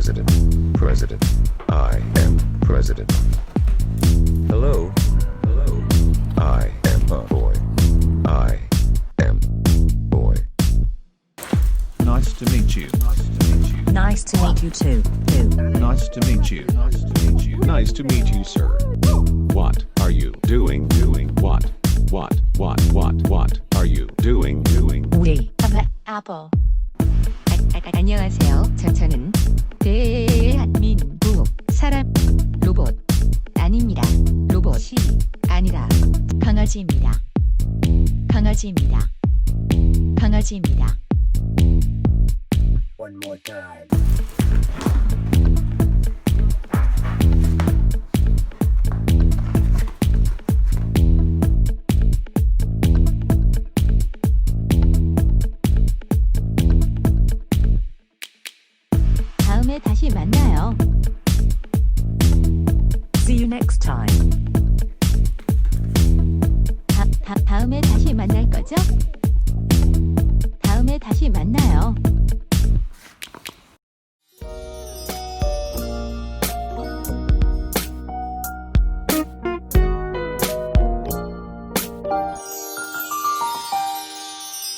president, president. I am president. Hello, hello. I am a boy. I am boy. Nice to meet you. Nice to meet you. Nice to meet you too. Too. Nice to meet you. Nice to meet you. Nice to meet you, sir. What are you doing? Doing what? What? What? What? What are you doing? Doing? 우리 아버. 아, 아, 아, 안녕하세요. 저, 저는 강아지입니다. 강아지입니다. 강아지입니다. One more time. 다음에 다시 만나요. see you next time. 거죠? 다음에 다시 만나요.